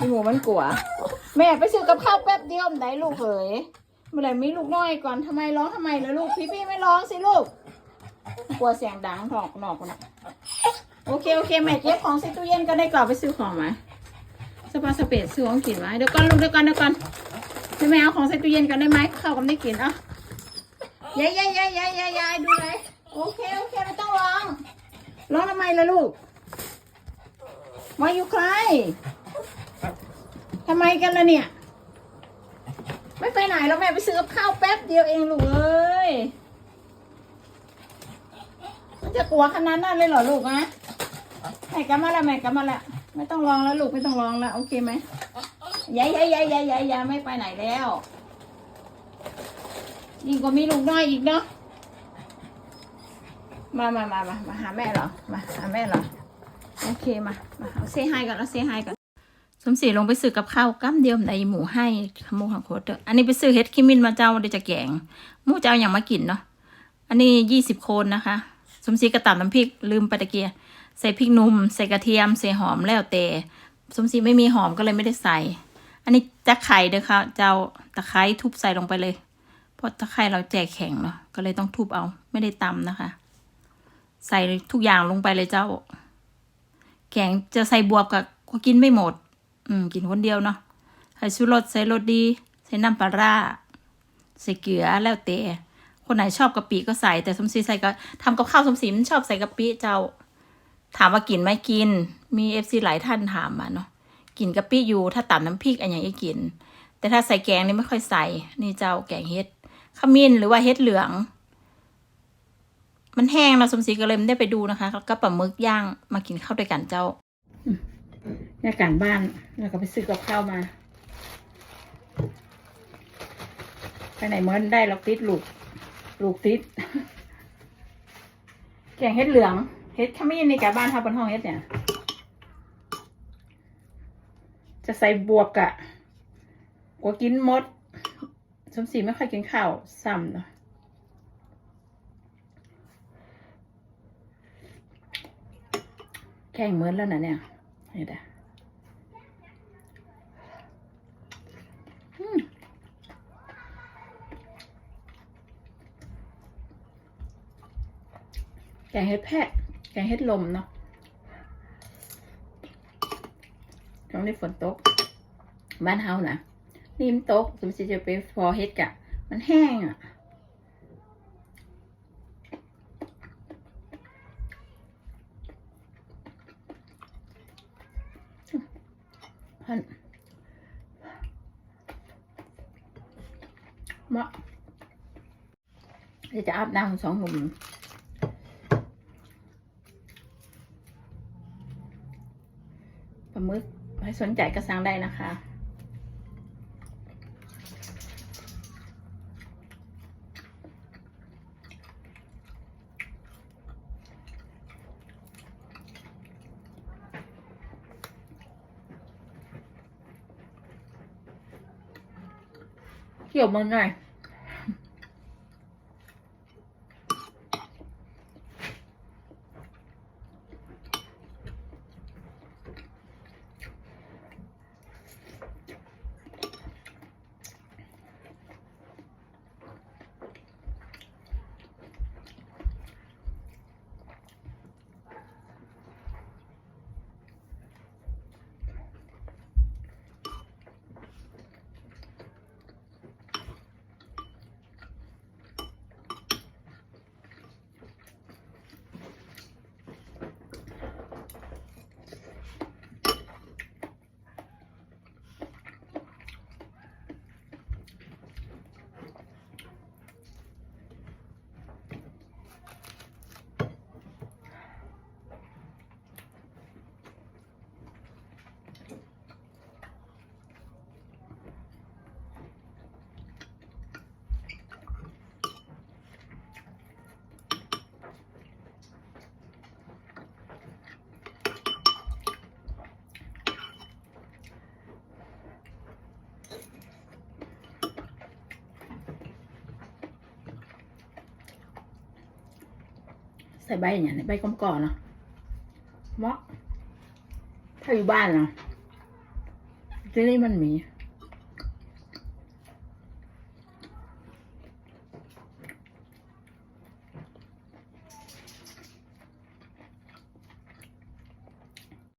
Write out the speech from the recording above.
พี่หมูมันกลัว แม่ไปซื้อกับข้าวแป๊บเดียวไหนลูกเอ๋ยเมื่อไหร่มีลูกน้อยก่อนทำไมร้องทำไมล่ะลูกพี่พี่ไม่ร้องสิลูก กลัวเสียงดังถอกหนอกนะโอเคโอเคแม่เก็บของใส่ตู้เย็นก็ได้กลับไปซื้อของไหมสปาสเปซซื้อของกินไหมเดี๋ยวก่อนลูกเดี๋ยวก่อนเดี๋ยวก่อนให้แม่เอาของใส่ตู้เย็นกันได้ไหมข้าวกับได้กินอะยายยายยายยายยายยายดูเลยโอเคโอเคไม่ต้องร้องร้องทำไมล่ะลูก Why you cry ทำไมกันล่ะเนี่ย ไม่ไปไหนแล้วแม่ไปซื้อกับข้าวแป๊บเดียวเองลูกเอ้ยมันจะกลัวขนาดนั้นเลยเหรอลูกนะแม่กลับมาแล้วแม่กลับมาล้วไม่ต้องร้องแล้วลูกไม่ต้องร้องแล้วโอเคไหมยายยายยายยายยายยายไม่ไปไหนแล้วยิ่งกว่ามีลูกน้อยอีกเนาะมามามามามาหาแม่เหรอมาหาแม่เหรอโอเคมามาเอาเซฮายก่อนเอาเซฮายก่อน สมศรีลงไปซื้อกับข้าวกั้มเดียวในหมูให้ขโมหังโคตรอันนี้ไปซื้อเฮ็ดคิมินมาเจ้าเดี๋ยวจะแกงหมูเจ้าอย่างมากินเนาะอันนี้ยี่สิบคนนะคะ สมศรีกระตับน้ำพริกลืมปตะเกียใส่พริกหนุ่มใส่กระเทียมใส่หอมแล้วแต่สมศรีไม่มีหอมก็เลยไม่ได้ใส่ อันนี้จะไข่เด้อค่ะ เจ้าตะไคร้ทุบใส่ลงไปเลย เพราะตะไคร้เราแจกแข็งเนาะก็เลยต้องทุบเอาไม่ได้ตำนะคะ ใส่ทุกอย่างลงไปเลยเจ้า แกงจะใส่บวบกับก็กินไม่หมด อืม กินคนเดียวเนาะใส่ชูรสใส่รสดี ใส่น้ำปลาร้าใส่เกลือแล้วแต่คนไหนชอบกะปิก็ใส่แต่สมศรีใส่ก็ทำกับข้าวสมศรีมันชอบใส่กะปิเจ้า ถามว่ากินไหมกิน มีเอฟซีหลายท่านถามมาเนาะกินกะปิอยู่ถ้าตำน้ำพริกอันอย่างอีกิน แต่ถ้าใส่แกงนี่ไม่ค่อยใส่ นี่เจ้าแกงเฮ็ดขมิ้นหรือว่าเฮ็ดเหลือง มันแห้งเราสมศรีก็เลยไม่ได้ไปดูนะคะแล้วก็ปลาหมึกย่างมากินข้าวด้วยกันเจ้า ในการบ้านแล้วก็ไปซื้อกับข้าวมา ไปไหนเมื่อได้เราติดลูก ลูกติดแกงเฮ็ดเหลืองเฮ็ดขมิ้นในกับบ้านทำบนห้องเฮ็ดเนี่ย จะใส่บวกกะกว่ากินมด สมศรีไม่ค่อยกินข้าวซ้ำเนาะแข่งเหมือนแล้วนะเนี่ยเห็นไหม แกงเห็ดแพะ แกงเห็ดลมเนาะช่วงนี้ฝนตก บ้านเฮานะนี่มตกสมมติจะไปฟอเฮ็ดกะ มันแห้งอะพันมะเดี๋ยวจะอาบน้ำสองหนุ่มปลาห มึกให้สนใจก็สั่งได้นะคะเกี่ยวมันหน่อยใส่ใบอย่างนี้ใบกำก่อนเนาะมะถ้าอยู่บ้านเนาะที่นี่มันมี